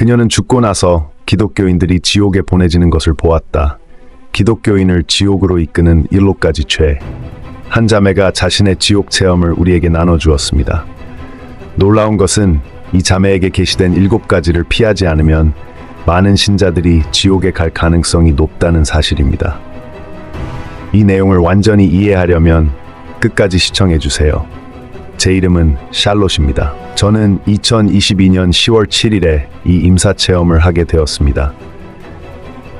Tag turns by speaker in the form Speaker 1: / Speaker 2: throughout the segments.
Speaker 1: 그녀는 죽고 나서 기독교인들이 지옥에 보내지는 것을 보았다. 기독교인을 지옥으로 이끄는 일로까지 죄. 한 자매가 자신의 지옥 체험을 우리에게 나눠주었습니다. 놀라운 것은 이 자매에게 게시된 일곱 가지를 피하지 않으면 많은 신자들이 지옥에 갈 가능성이 높다는 사실입니다. 이 내용을 완전히 이해하려면 끝까지 시청해 주세요. 제 이름은 샬롯입니다. 저는 2022년 10월 7일에 이 임사 체험을 하게 되었습니다.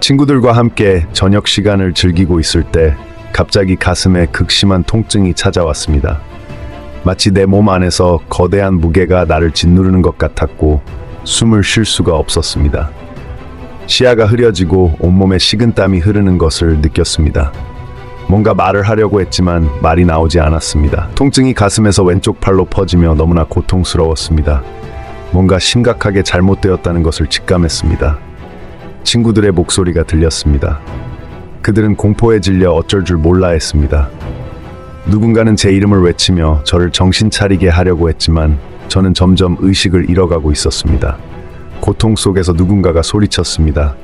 Speaker 1: 친구들과 함께 저녁 시간을 즐기고 있을 때 갑자기 가슴에 극심한 통증이 찾아왔습니다. 마치 내 몸 안에서 거대한 무게가 나를 짓누르는 것 같았고 숨을 쉴 수가 없었습니다. 시야가 흐려지고 온몸에 식은땀이 흐르는 것을 느꼈습니다. 뭔가 말을 하려고 했지만 말이 나오지 않았습니다. 통증이 가슴에서 왼쪽 팔로 퍼지며 너무나 고통스러웠습니다. 뭔가 심각하게 잘못되었다는 것을 직감했습니다. 친구들의 목소리가 들렸습니다. 그들은 공포에 질려 어쩔 줄 몰라 했습니다. 누군가는 제 이름을 외치며 저를 정신 차리게 하려고 했지만 저는 점점 의식을 잃어가고 있었습니다. 고통 속에서 누군가가 소리쳤습니다.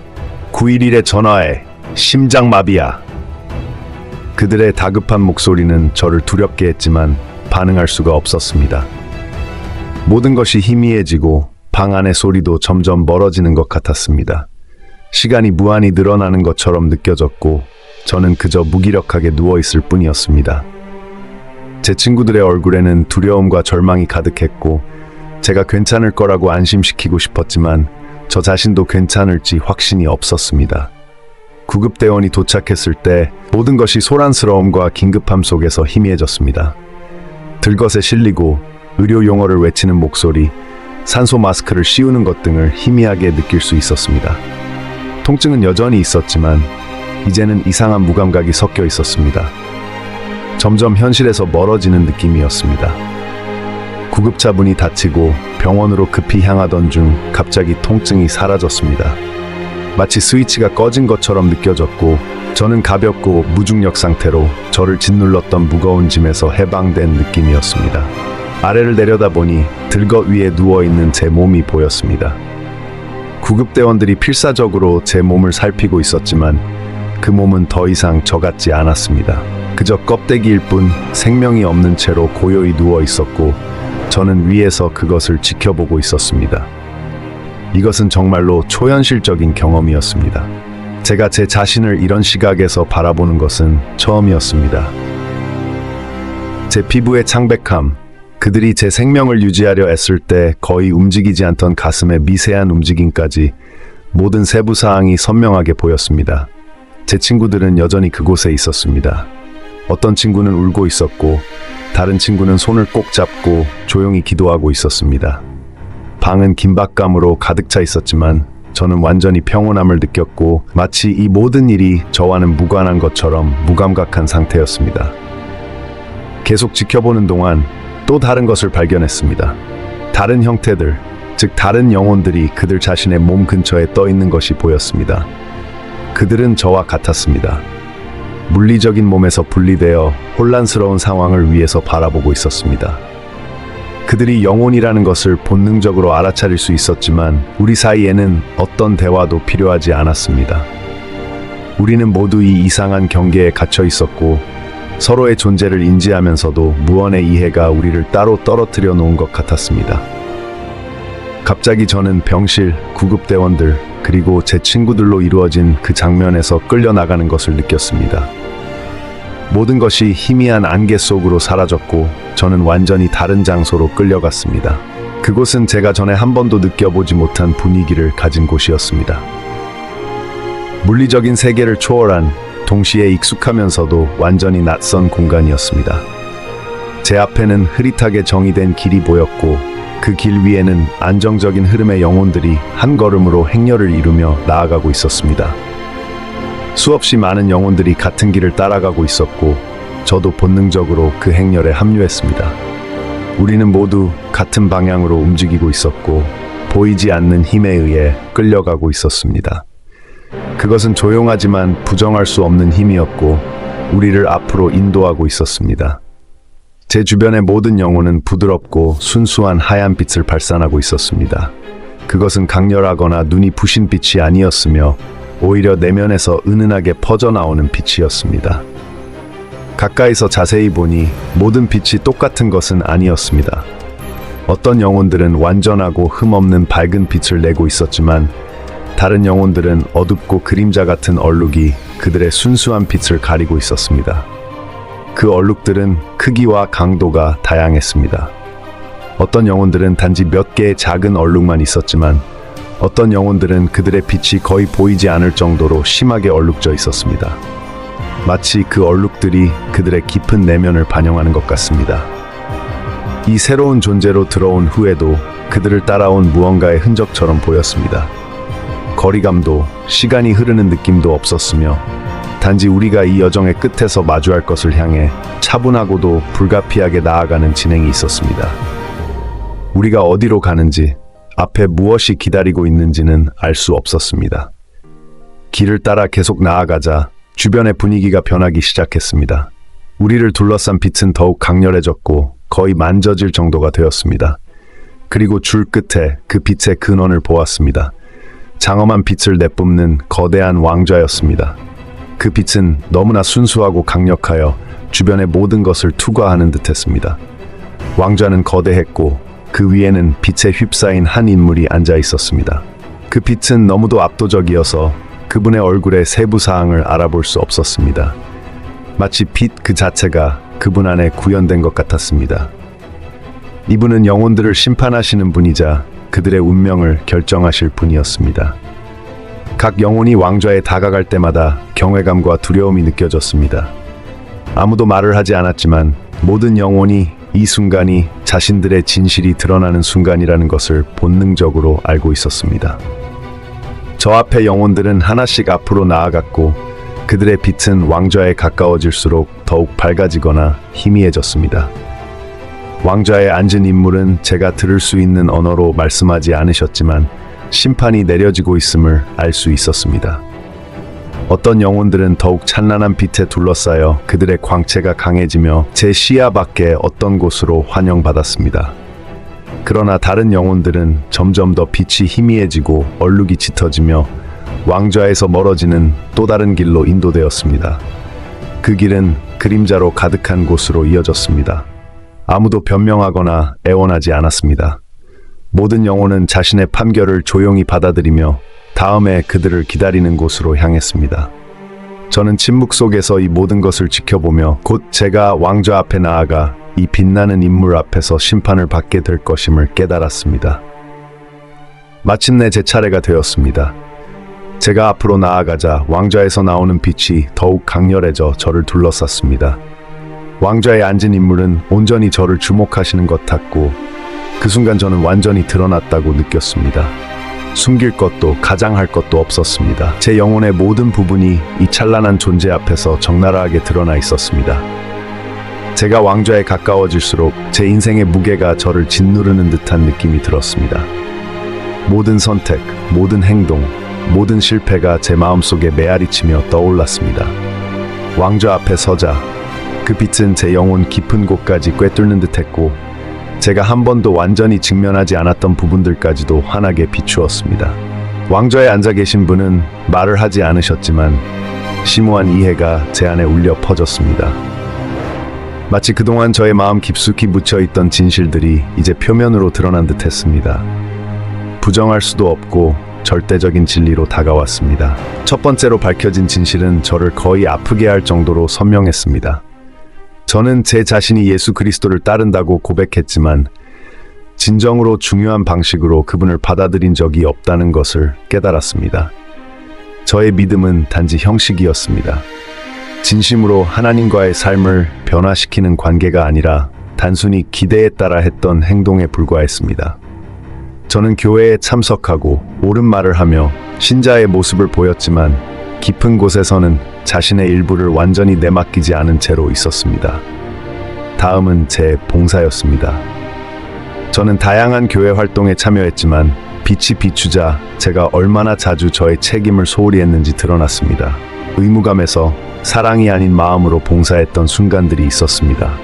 Speaker 1: 911에 전화해. 심장마비야. 그들의 다급한 목소리는 저를 두렵게 했지만 반응할 수가 없었습니다. 모든 것이 희미해지고 방 안의 소리도 점점 멀어지는 것 같았습니다. 시간이 무한히 늘어나는 것처럼 느껴졌고 저는 그저 무기력하게 누워 있을 뿐이었습니다. 제 친구들의 얼굴에는 두려움과 절망이 가득했고 제가 괜찮을 거라고 안심시키고 싶었지만 저 자신도 괜찮을지 확신이 없었습니다. 구급대원이 도착했을 때 모든 것이 소란스러움과 긴급함 속에서 희미해졌습니다. 들것에 실리고 의료 용어를 외치는 목소리, 산소 마스크를 씌우는 것 등을 희미하게 느낄 수 있었습니다. 통증은 여전히 있었지만 이제는 이상한 무감각이 섞여 있었습니다. 점점 현실에서 멀어지는 느낌이었습니다. 구급차 문이 닫히고 병원으로 급히 향하던 중 갑자기 통증이 사라졌습니다. 마치 스위치가 꺼진 것처럼 느껴졌고 저는 가볍고 무중력 상태로 저를 짓눌렀던 무거운 짐에서 해방된 느낌이었습니다. 아래를 내려다보니 들것 위에 누워 있는 제 몸이 보였습니다. 구급대원들이 필사적으로 제 몸을 살피고 있었지만 그 몸은 더 이상 저 같지 않았습니다. 그저 껍데기일 뿐 생명이 없는 채로 고요히 누워 있었고 저는 위에서 그것을 지켜보고 있었습니다. 이것은 정말로 초현실적인 경험이었습니다. 제가 제 자신을 이런 시각에서 바라보는 것은 처음이었습니다. 제 피부의 창백함, 그들이 제 생명을 유지하려 애쓸 때 거의 움직이지 않던 가슴의 미세한 움직임까지 모든 세부 사항이 선명하게 보였습니다. 제 친구들은 여전히 그곳에 있었습니다. 어떤 친구는 울고 있었고, 다른 친구는 손을 꼭 잡고 조용히 기도하고 있었습니다. 방은 긴박감으로 가득 차 있었지만 저는 완전히 평온함을 느꼈고 마치 이 모든 일이 저와는 무관한 것처럼 무감각한 상태였습니다. 계속 지켜보는 동안 또 다른 것을 발견했습니다. 다른 형태들, 즉 다른 영혼들이 그들 자신의 몸 근처에 떠 있는 것이 보였습니다. 그들은 저와 같았습니다. 물리적인 몸에서 분리되어 혼란스러운 상황을 위해서 바라보고 있었습니다. 그들이 영혼이라는 것을 본능적으로 알아차릴 수 있었지만 우리 사이에는 어떤 대화도 필요하지 않았습니다. 우리는 모두 이 이상한 경계에 갇혀 있었고 서로의 존재를 인지하면서도 무언의 이해가 우리를 따로 떨어뜨려 놓은 것 같았습니다. 갑자기 저는 병실, 구급대원들, 그리고 제 친구들로 이루어진 그 장면에서 끌려나가는 것을 느꼈습니다. 모든 것이 희미한 안개 속으로 사라졌고 저는 완전히 다른 장소로 끌려갔습니다. 그곳은 제가 전에 한 번도 느껴보지 못한 분위기를 가진 곳이었습니다. 물리적인 세계를 초월한 동시에 익숙하면서도 완전히 낯선 공간이었습니다. 제 앞에는 흐릿하게 정의된 길이 보였고 그 길 위에는 안정적인 흐름의 영혼들이 한 걸음으로 행렬을 이루며 나아가고 있었습니다. 수없이 많은 영혼들이 같은 길을 따라가고 있었고 저도 본능적으로 그 행렬에 합류했습니다. 우리는 모두 같은 방향으로 움직이고 있었고 보이지 않는 힘에 의해 끌려가고 있었습니다. 그것은 조용하지만 부정할 수 없는 힘이었고 우리를 앞으로 인도하고 있었습니다. 제 주변의 모든 영혼은 부드럽고 순수한 하얀 빛을 발산하고 있었습니다. 그것은 강렬하거나 눈이 부신 빛이 아니었으며 오히려 내면에서 은은하게 퍼져나오는 빛이었습니다. 가까이서 자세히 보니 모든 빛이 똑같은 것은 아니었습니다. 어떤 영혼들은 완전하고 흠없는 밝은 빛을 내고 있었지만 다른 영혼들은 어둡고 그림자 같은 얼룩이 그들의 순수한 빛을 가리고 있었습니다. 그 얼룩들은 크기와 강도가 다양했습니다. 어떤 영혼들은 단지 몇 개의 작은 얼룩만 있었지만 어떤 영혼들은 그들의 빛이 거의 보이지 않을 정도로 심하게 얼룩져 있었습니다. 마치 그 얼룩들이 그들의 깊은 내면을 반영하는 것 같습니다. 이 새로운 존재로 들어온 후에도 그들을 따라온 무언가의 흔적처럼 보였습니다. 거리감도 시간이 흐르는 느낌도 없었으며 단지 우리가 이 여정의 끝에서 마주할 것을 향해 차분하고도 불가피하게 나아가는 진행이 있었습니다. 우리가 어디로 가는지 앞에 무엇이 기다리고 있는지는 알 수 없었습니다. 길을 따라 계속 나아가자 주변의 분위기가 변하기 시작했습니다. 우리를 둘러싼 빛은 더욱 강렬해졌고 거의 만져질 정도가 되었습니다. 그리고 줄 끝에 그 빛의 근원을 보았습니다. 장엄한 빛을 내뿜는 거대한 왕좌였습니다. 그 빛은 너무나 순수하고 강력하여 주변의 모든 것을 투과하는 듯했습니다. 왕좌는 거대했고 그 위에는 빛에 휩싸인 한 인물이 앉아 있었습니다. 그 빛은 너무도 압도적이어서 그분의 얼굴의 세부 사항을 알아볼 수 없었습니다. 마치 빛 그 자체가 그분 안에 구현된 것 같았습니다. 이분은 영혼들을 심판하시는 분이자 그들의 운명을 결정하실 분이었습니다. 각 영혼이 왕좌에 다가갈 때마다 경외감과 두려움이 느껴졌습니다. 아무도 말을 하지 않았지만 모든 영혼이 이 순간이 자신들의 진실이 드러나는 순간이라는 것을 본능적으로 알고 있었습니다. 저 앞의 영혼들은 하나씩 앞으로 나아갔고 그들의 빛은 왕좌에 가까워질수록 더욱 밝아지거나 희미해졌습니다. 왕좌에 앉은 인물은 제가 들을 수 있는 언어로 말씀하지 않으셨지만 심판이 내려지고 있음을 알 수 있었습니다. 어떤 영혼들은 더욱 찬란한 빛에 둘러싸여 그들의 광채가 강해지며 제 시야 밖의 어떤 곳으로 환영받았습니다. 그러나 다른 영혼들은 점점 더 빛이 희미해지고 얼룩이 짙어지며 왕좌에서 멀어지는 또 다른 길로 인도되었습니다. 그 길은 그림자로 가득한 곳으로 이어졌습니다. 아무도 변명하거나 애원하지 않았습니다. 모든 영혼은 자신의 판결을 조용히 받아들이며 다음에 그들을 기다리는 곳으로 향했습니다. 저는 침묵 속에서 이 모든 것을 지켜보며 곧 제가 왕좌 앞에 나아가 이 빛나는 인물 앞에서 심판을 받게 될 것임을 깨달았습니다. 마침내 제 차례가 되었습니다. 제가 앞으로 나아가자 왕좌에서 나오는 빛이 더욱 강렬해져 저를 둘러쌌습니다. 왕좌에 앉은 인물은 온전히 저를 주목하시는 것 같고 그 순간 저는 완전히 드러났다고 느꼈습니다. 숨길 것도 가장할 것도 없었습니다. 제 영혼의 모든 부분이 이 찬란한 존재 앞에서 적나라하게 드러나 있었습니다. 제가 왕좌에 가까워질수록 제 인생의 무게가 저를 짓누르는 듯한 느낌이 들었습니다. 모든 선택, 모든 행동, 모든 실패가 제 마음속에 메아리치며 떠올랐습니다. 왕좌 앞에 서자 그 빛은 제 영혼 깊은 곳까지 꿰뚫는 듯했고 제가 한 번도 완전히 직면하지 않았던 부분들까지도 환하게 비추었습니다. 왕좌에 앉아 계신 분은 말을 하지 않으셨지만 심오한 이해가 제 안에 울려 퍼졌습니다. 마치 그동안 저의 마음 깊숙이 묻혀 있던 진실들이 이제 표면으로 드러난 듯 했습니다. 부정할 수도 없고 절대적인 진리로 다가왔습니다. 첫 번째로 밝혀진 진실은 저를 거의 아프게 할 정도로 선명했습니다. 저는 제 자신이 예수 그리스도를 따른다고 고백했지만 진정으로 중요한 방식으로 그분을 받아들인 적이 없다는 것을 깨달았습니다. 저의 믿음은 단지 형식이었습니다. 진심으로 하나님과의 삶을 변화시키는 관계가 아니라 단순히 기대에 따라 했던 행동에 불과했습니다. 저는 교회에 참석하고 옳은 말을 하며 신자의 모습을 보였지만 깊은 곳에서는 자신의 일부를 완전히 내맡기지 않은 채로 있었습니다. 다음은 제 봉사였습니다. 저는 다양한 교회 활동에 참여했지만 빛이 비추자 제가 얼마나 자주 저의 책임을 소홀히 했는지 드러났습니다. 의무감에서 사랑이 아닌 마음으로 봉사했던 순간들이 있었습니다.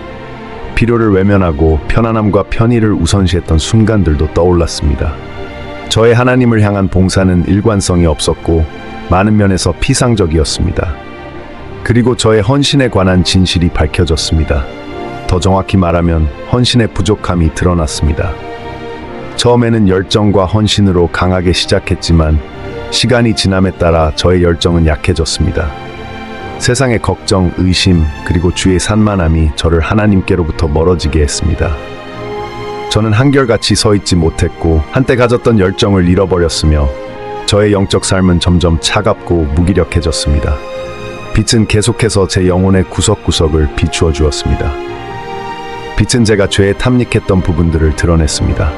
Speaker 1: 필요를 외면하고 편안함과 편의를 우선시했던 순간들도 떠올랐습니다. 저의 하나님을 향한 봉사는 일관성이 없었고 많은 면에서 피상적이었습니다. 그리고 저의 헌신에 관한 진실이 밝혀졌습니다. 더 정확히 말하면 헌신의 부족함이 드러났습니다. 처음에는 열정과 헌신으로 강하게 시작했지만 시간이 지남에 따라 저의 열정은 약해졌습니다. 세상의 걱정, 의심, 그리고 주의 산만함이 저를 하나님께로부터 멀어지게 했습니다. 저는 한결같이 서 있지 못했고 한때 가졌던 열정을 잃어버렸으며 저의 영적 삶은 점점 차갑고 무기력해졌습니다. 빛은 계속해서 제 영혼의 구석구석을 비추어 주었습니다. 빛은 제가 죄에 탐닉했던 부분들을 드러냈습니다.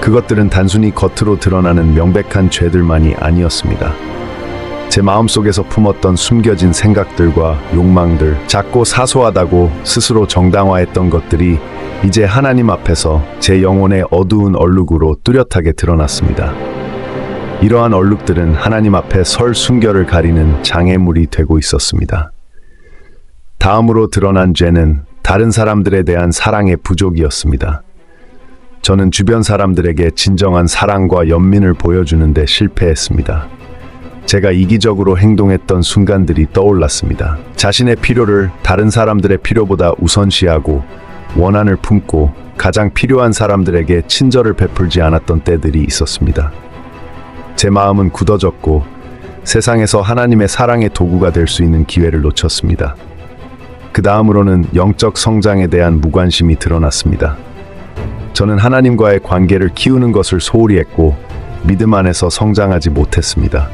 Speaker 1: 그것들은 단순히 겉으로 드러나는 명백한 죄들만이 아니었습니다. 제 마음속에서 품었던 숨겨진 생각들과 욕망들, 작고 사소하다고 스스로 정당화했던 것들이 이제 하나님 앞에서 제 영혼의 어두운 얼룩으로 뚜렷하게 드러났습니다. 이러한 얼룩들은 하나님 앞에 설 순결을 가리는 장애물이 되고 있었습니다. 다음으로 드러난 죄는 다른 사람들에 대한 사랑의 부족이었습니다. 저는 주변 사람들에게 진정한 사랑과 연민을 보여주는데 실패했습니다. 제가 이기적으로 행동했던 순간들이 떠올랐습니다. 자신의 필요를 다른 사람들의 필요보다 우선시하고 원한을 품고 가장 필요한 사람들에게 친절을 베풀지 않았던 때들이 있었습니다. 제 마음은 굳어졌고 세상에서 하나님의 사랑의 도구가 될 수 있는 기회를 놓쳤습니다. 그 다음으로는 영적 성장에 대한 무관심이 드러났습니다. 저는 하나님과의 관계를 키우는 것을 소홀히 했고 믿음 안에서 성장하지 못했습니다.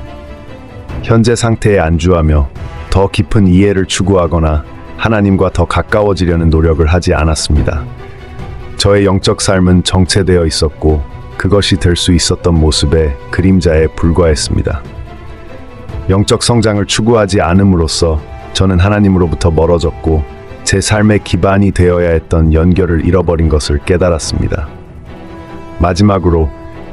Speaker 1: 현재 상태에 안주하며 더 깊은 이해를 추구하거나 하나님과 더 가까워지려는 노력을 하지 않았습니다. 저의 영적 삶은 정체되어 있었고 그것이 될 수 있었던 모습의 그림자에 불과했습니다. 영적 성장을 추구하지 않음으로써 저는 하나님으로부터 멀어졌고 제 삶의 기반이 되어야 했던 연결을 잃어버린 것을 깨달았습니다. 마지막으로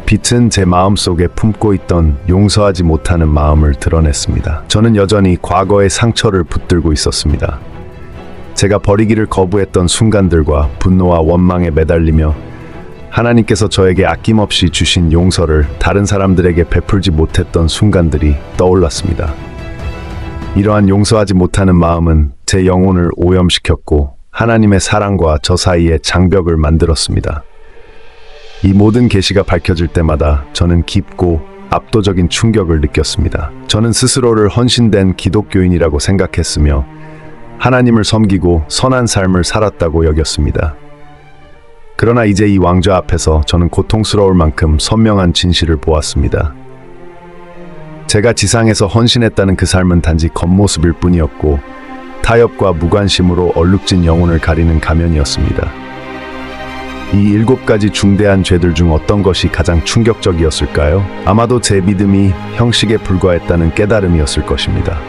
Speaker 1: 빛은 제 마음 속에 품고 있던 용서하지 못하는 마음을 드러냈습니다. 저는 여전히 과거의 상처를 붙들고 있었습니다. 제가 버리기를 거부했던 순간들과 분노와 원망에 매달리며 하나님께서 저에게 아낌없이 주신 용서를 다른 사람들에게 베풀지 못했던 순간들이 떠올랐습니다. 이러한 용서하지 못하는 마음은 제 영혼을 오염시켰고 하나님의 사랑과 저 사이에 장벽을 만들었습니다. 이 모든 계시가 밝혀질 때마다 저는 깊고 압도적인 충격을 느꼈습니다. 저는 스스로를 헌신된 기독교인이라고 생각했으며 하나님을 섬기고 선한 삶을 살았다고 여겼습니다. 그러나 이제 이 왕좌 앞에서 저는 고통스러울 만큼 선명한 진실을 보았습니다. 제가 지상에서 헌신했다는 그 삶은 단지 겉모습일 뿐이었고 타협과 무관심으로 얼룩진 영혼을 가리는 가면이었습니다. 이 일곱 가지 중대한 죄들 중 어떤 것이 가장 충격적이었을까요? 아마도 제 믿음이 형식에 불과했다는 깨달음이었을 것입니다.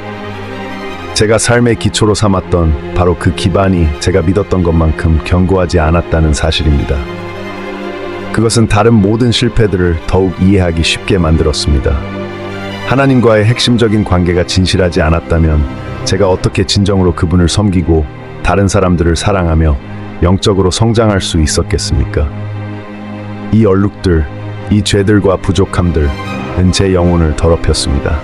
Speaker 1: 제가 삶의 기초로 삼았던 바로 그 기반이 제가 믿었던 것만큼 견고하지 않았다는 사실입니다. 그것은 다른 모든 실패들을 더욱 이해하기 쉽게 만들었습니다. 하나님과의 핵심적인 관계가 진실하지 않았다면 제가 어떻게 진정으로 그분을 섬기고 다른 사람들을 사랑하며 영적으로 성장할 수 있었겠습니까? 이 얼룩들, 이 죄들과 부족함들은 제 영혼을 더럽혔습니다.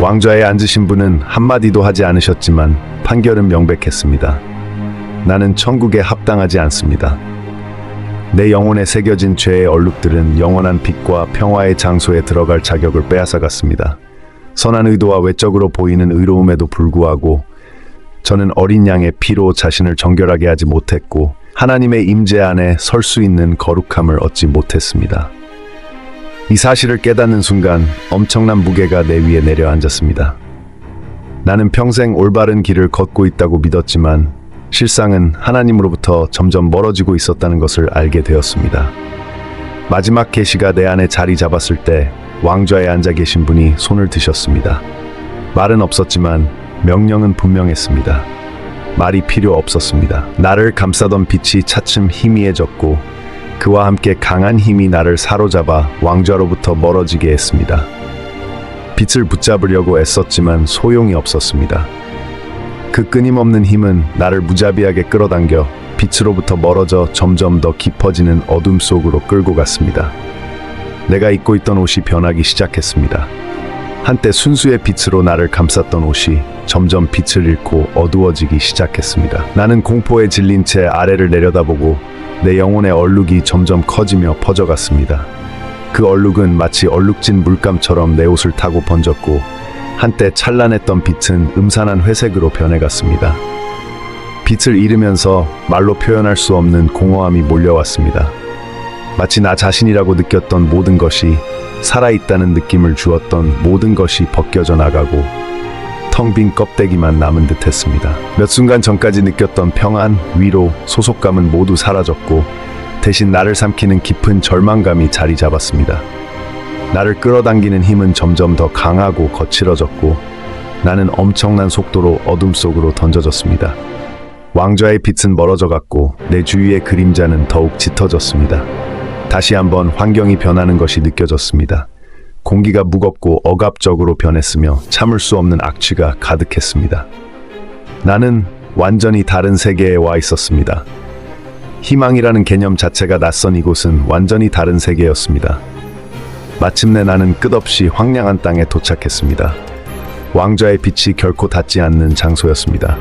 Speaker 1: 왕좌에 앉으신 분은 한마디도 하지 않으셨지만 판결은 명백했습니다. 나는 천국에 합당하지 않습니다. 내 영혼에 새겨진 죄의 얼룩들은 영원한 빛과 평화의 장소에 들어갈 자격을 빼앗아갔습니다. 선한 의도와 외적으로 보이는 의로움에도 불구하고 저는 어린 양의 피로 자신을 정결하게 하지 못했고 하나님의 임재 안에 설 수 있는 거룩함을 얻지 못했습니다. 이 사실을 깨닫는 순간 엄청난 무게가 내 위에 내려앉았습니다. 나는 평생 올바른 길을 걷고 있다고 믿었지만 실상은 하나님으로부터 점점 멀어지고 있었다는 것을 알게 되었습니다. 마지막 계시가 내 안에 자리 잡았을 때 왕좌에 앉아 계신 분이 손을 드셨습니다. 말은 없었지만 명령은 분명했습니다. 말이 필요 없었습니다. 나를 감싸던 빛이 차츰 희미해졌고 그와 함께 강한 힘이 나를 사로잡아 왕좌로부터 멀어지게 했습니다. 빛을 붙잡으려고 애썼지만 소용이 없었습니다. 그 끊임없는 힘은 나를 무자비하게 끌어당겨 빛으로부터 멀어져 점점 더 깊어지는 어둠 속으로 끌고 갔습니다. 내가 입고 있던 옷이 변하기 시작했습니다. 한때 순수의 빛으로 나를 감쌌던 옷이 점점 빛을 잃고 어두워지기 시작했습니다. 나는 공포에 질린 채 아래를 내려다보고 내 영혼의 얼룩이 점점 커지며 퍼져갔습니다. 그 얼룩은 마치 얼룩진 물감처럼 내 옷을 타고 번졌고 한때 찬란했던 빛은 음산한 회색으로 변해갔습니다. 빛을 잃으면서 말로 표현할 수 없는 공허함이 몰려왔습니다. 마치 나 자신이라고 느꼈던 모든 것이 살아있다는 느낌을 주었던 모든 것이 벗겨져 나가고 텅 빈 껍데기만 남은 듯 했습니다. 몇 순간 전까지 느꼈던 평안, 위로, 소속감은 모두 사라졌고 대신 나를 삼키는 깊은 절망감이 자리 잡았습니다. 나를 끌어당기는 힘은 점점 더 강하고 거칠어졌고 나는 엄청난 속도로 어둠 속으로 던져졌습니다. 왕좌의 빛은 멀어져 갔고 내 주위의 그림자는 더욱 짙어졌습니다. 다시 한번 환경이 변하는 것이 느껴졌습니다. 공기가 무겁고 억압적으로 변했으며 참을 수 없는 악취가 가득했습니다. 나는 완전히 다른 세계에 와 있었습니다. 희망이라는 개념 자체가 낯선 이곳은 완전히 다른 세계였습니다. 마침내 나는 끝없이 황량한 땅에 도착했습니다. 왕좌의 빛이 결코 닿지 않는 장소였습니다.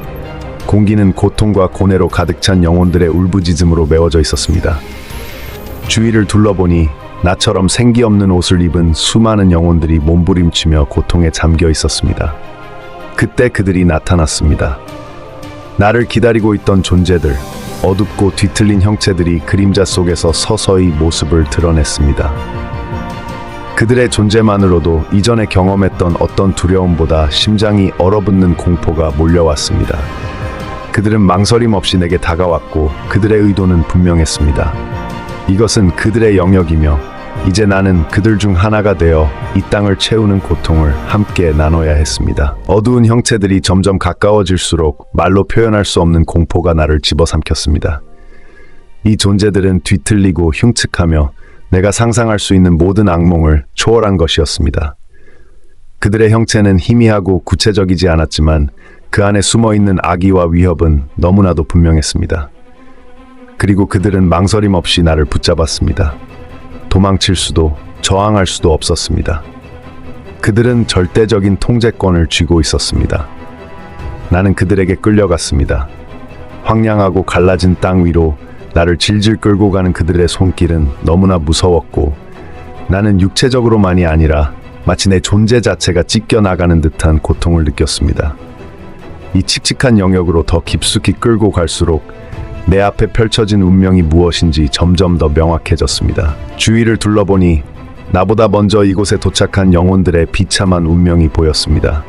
Speaker 1: 공기는 고통과 고뇌로 가득 찬 영혼들의 울부짖음으로 메워져 있었습니다. 주위를 둘러보니 나처럼 생기 없는 옷을 입은 수많은 영혼들이 몸부림치며 고통에 잠겨 있었습니다. 그때 그들이 나타났습니다. 나를 기다리고 있던 존재들, 어둡고 뒤틀린 형체들이 그림자 속에서 서서히 모습을 드러냈습니다. 그들의 존재만으로도 이전에 경험했던 어떤 두려움보다 심장이 얼어붙는 공포가 몰려왔습니다. 그들은 망설임 없이 내게 다가왔고 그들의 의도는 분명했습니다. 이것은 그들의 영역이며 이제 나는 그들 중 하나가 되어 이 땅을 채우는 고통을 함께 나눠야 했습니다. 어두운 형체들이 점점 가까워질수록 말로 표현할 수 없는 공포가 나를 집어삼켰습니다. 이 존재들은 뒤틀리고 흉측하며 내가 상상할 수 있는 모든 악몽을 초월한 것이었습니다. 그들의 형체는 희미하고 구체적이지 않았지만 그 안에 숨어 있는 악의와 위협은 너무나도 분명했습니다. 그리고 그들은 망설임 없이 나를 붙잡았습니다. 도망칠 수도 저항할 수도 없었습니다. 그들은 절대적인 통제권을 쥐고 있었습니다. 나는 그들에게 끌려갔습니다. 황량하고 갈라진 땅 위로 나를 질질 끌고 가는 그들의 손길은 너무나 무서웠고 나는 육체적으로만이 아니라 마치 내 존재 자체가 찢겨 나가는 듯한 고통을 느꼈습니다. 이 칙칙한 영역으로 더 깊숙이 끌고 갈수록 내 앞에 펼쳐진 운명이 무엇인지 점점 더 명확해졌습니다. 주위를 둘러보니 나보다 먼저 이곳에 도착한 영혼들의 비참한 운명이 보였습니다.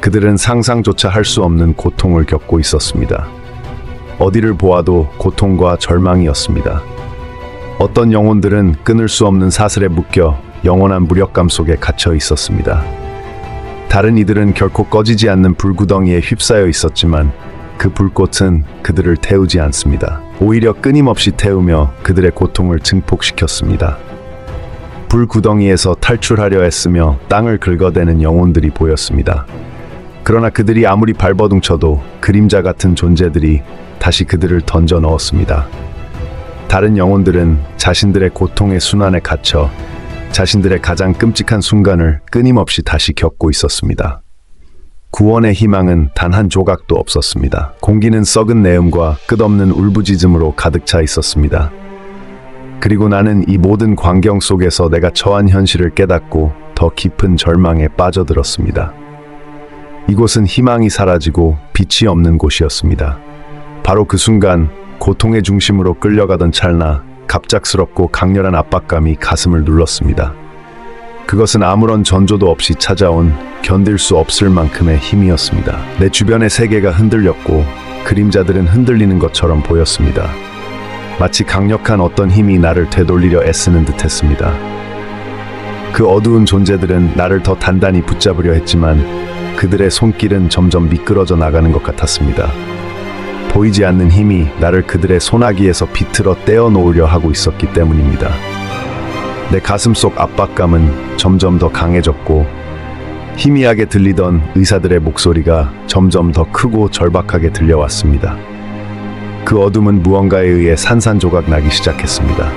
Speaker 1: 그들은 상상조차 할 수 없는 고통을 겪고 있었습니다. 어디를 보아도 고통과 절망이었습니다. 어떤 영혼들은 끊을 수 없는 사슬에 묶여 영원한 무력감 속에 갇혀 있었습니다. 다른 이들은 결코 꺼지지 않는 불구덩이에 휩싸여 있었지만 그 불꽃은 그들을 태우지 않습니다. 오히려 끊임없이 태우며 그들의 고통을 증폭시켰습니다. 불구덩이에서 탈출하려 했으며 땅을 긁어대는 영혼들이 보였습니다. 그러나 그들이 아무리 발버둥 쳐도 그림자 같은 존재들이 다시 그들을 던져 넣었습니다. 다른 영혼들은 자신들의 고통의 순환에 갇혀 자신들의 가장 끔찍한 순간을 끊임없이 다시 겪고 있었습니다. 구원의 희망은 단 한 조각도 없었습니다. 공기는 썩은 내음과 끝없는 울부짖음으로 가득 차 있었습니다. 그리고 나는 이 모든 광경 속에서 내가 처한 현실을 깨닫고 더 깊은 절망에 빠져들었습니다. 이곳은 희망이 사라지고 빛이 없는 곳이었습니다. 바로 그 순간 고통의 중심으로 끌려가던 찰나 갑작스럽고 강렬한 압박감이 가슴을 눌렀습니다. 그것은 아무런 전조도 없이 찾아온 견딜 수 없을 만큼의 힘이었습니다. 내 주변의 세계가 흔들렸고 그림자들은 흔들리는 것처럼 보였습니다. 마치 강력한 어떤 힘이 나를 되돌리려 애쓰는 듯 했습니다. 그 어두운 존재들은 나를 더 단단히 붙잡으려 했지만 그들의 손길은 점점 미끄러져 나가는 것 같았습니다. 보이지 않는 힘이 나를 그들의 소나기에서 비틀어 떼어 놓으려 하고 있었기 때문입니다. 내 가슴 속 압박감은 점점 더 강해졌고 희미하게 들리던 의사들의 목소리가 점점 더 크고 절박하게 들려왔습니다. 그 어둠은 무언가에 의해 산산조각 나기 시작했습니다.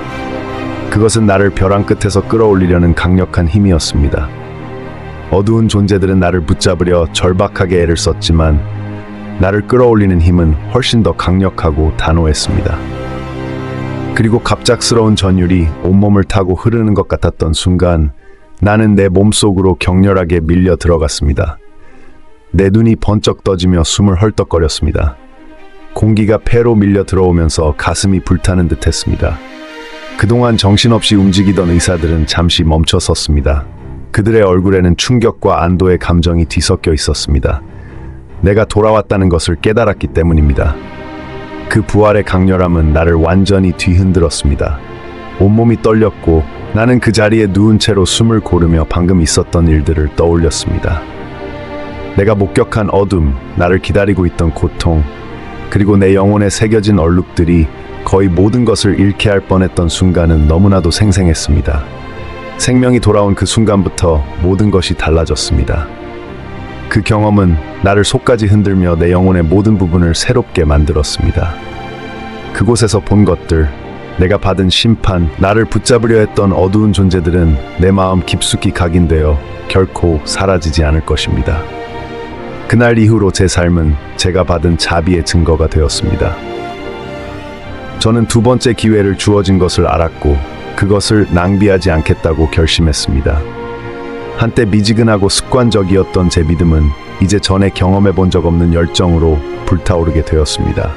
Speaker 1: 그것은 나를 벼랑 끝에서 끌어올리려는 강력한 힘이었습니다. 어두운 존재들은 나를 붙잡으려 절박하게 애를 썼지만 나를 끌어올리는 힘은 훨씬 더 강력하고 단호했습니다. 그리고 갑작스러운 전율이 온몸을 타고 흐르는 것 같았던 순간 나는 내 몸속으로 격렬하게 밀려 들어갔습니다. 내 눈이 번쩍 떠지며 숨을 헐떡거렸습니다. 공기가 폐로 밀려 들어오면서 가슴이 불타는 듯 했습니다. 그동안 정신없이 움직이던 의사들은 잠시 멈춰 섰습니다. 그들의 얼굴에는 충격과 안도의 감정이 뒤섞여 있었습니다. 내가 돌아왔다는 것을 깨달았기 때문입니다. 그 부활의 강렬함은 나를 완전히 뒤흔들었습니다. 온몸이 떨렸고 나는 그 자리에 누운 채로 숨을 고르며 방금 있었던 일들을 떠올렸습니다. 내가 목격한 어둠, 나를 기다리고 있던 고통, 그리고 내 영혼에 새겨진 얼룩들이 거의 모든 것을 잃게 할 뻔했던 순간은 너무나도 생생했습니다. 생명이 돌아온 그 순간부터 모든 것이 달라졌습니다. 그 경험은 나를 속까지 흔들며 내 영혼의 모든 부분을 새롭게 만들었습니다. 그곳에서 본 것들, 내가 받은 심판, 나를 붙잡으려 했던 어두운 존재들은 내 마음 깊숙이 각인되어 결코 사라지지 않을 것입니다. 그날 이후로 제 삶은 제가 받은 자비의 증거가 되었습니다. 저는 두 번째 기회를 주어진 것을 알았고 그것을 낭비하지 않겠다고 결심했습니다. 한때 미지근하고 습관적이었던 제 믿음은 이제 전에 경험해 본 적 없는 열정으로 불타오르게 되었습니다.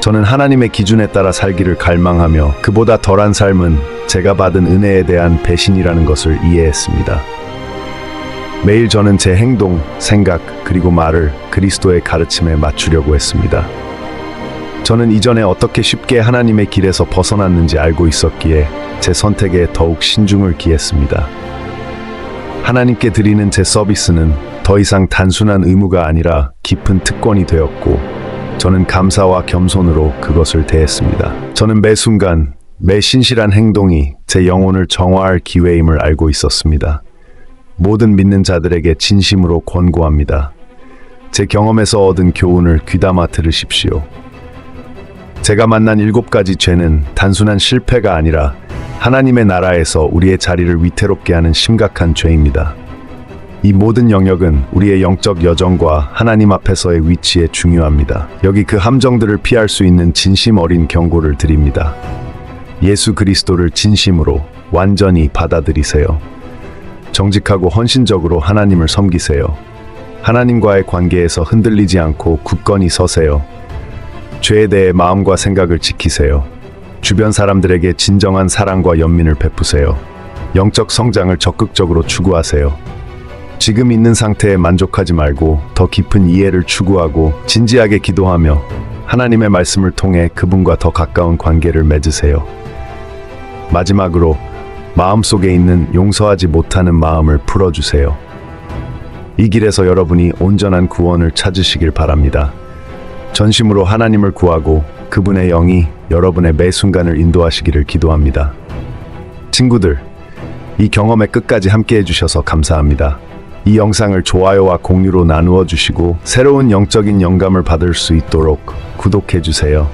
Speaker 1: 저는 하나님의 기준에 따라 살기를 갈망하며 그보다 덜한 삶은 제가 받은 은혜에 대한 배신이라는 것을 이해했습니다. 매일 저는 제 행동, 생각, 그리고 말을 그리스도의 가르침에 맞추려고 했습니다. 저는 이전에 어떻게 쉽게 하나님의 길에서 벗어났는지 알고 있었기에 제 선택에 더욱 신중을 기했습니다. 하나님께 드리는 제 서비스는 더 이상 단순한 의무가 아니라 깊은 특권이 되었고, 저는 감사와 겸손으로 그것을 대했습니다. 저는 매 순간, 매 신실한 행동이 제 영혼을 정화할 기회임을 알고 있었습니다. 모든 믿는 자들에게 진심으로 권고합니다. 제 경험에서 얻은 교훈을 귀담아 들으십시오. 제가 만난 일곱 가지 죄는 단순한 실패가 아니라 하나님의 나라에서 우리의 자리를 위태롭게 하는 심각한 죄입니다. 이 모든 영역은 우리의 영적 여정과 하나님 앞에서의 위치에 중요합니다. 여기 그 함정들을 피할 수 있는 진심 어린 경고를 드립니다. 예수 그리스도를 진심으로 완전히 받아들이세요. 정직하고 헌신적으로 하나님을 섬기세요. 하나님과의 관계에서 흔들리지 않고 굳건히 서세요. 죄에 대해 마음과 생각을 지키세요. 주변 사람들에게 진정한 사랑과 연민을 베푸세요. 영적 성장을 적극적으로 추구하세요. 지금 있는 상태에 만족하지 말고 더 깊은 이해를 추구하고 진지하게 기도하며 하나님의 말씀을 통해 그분과 더 가까운 관계를 맺으세요. 마지막으로 마음속에 있는 용서하지 못하는 마음을 풀어주세요. 이 길에서 여러분이 온전한 구원을 찾으시길 바랍니다. 전심으로 하나님을 구하고 그분의 영이 여러분의 매 순간을 인도하시기를 기도합니다. 친구들, 이 경험에 끝까지 함께 해주셔서 감사합니다. 이 영상을 좋아요와 공유로 나누어 주시고 새로운 영적인 영감을 받을 수 있도록 구독해 주세요.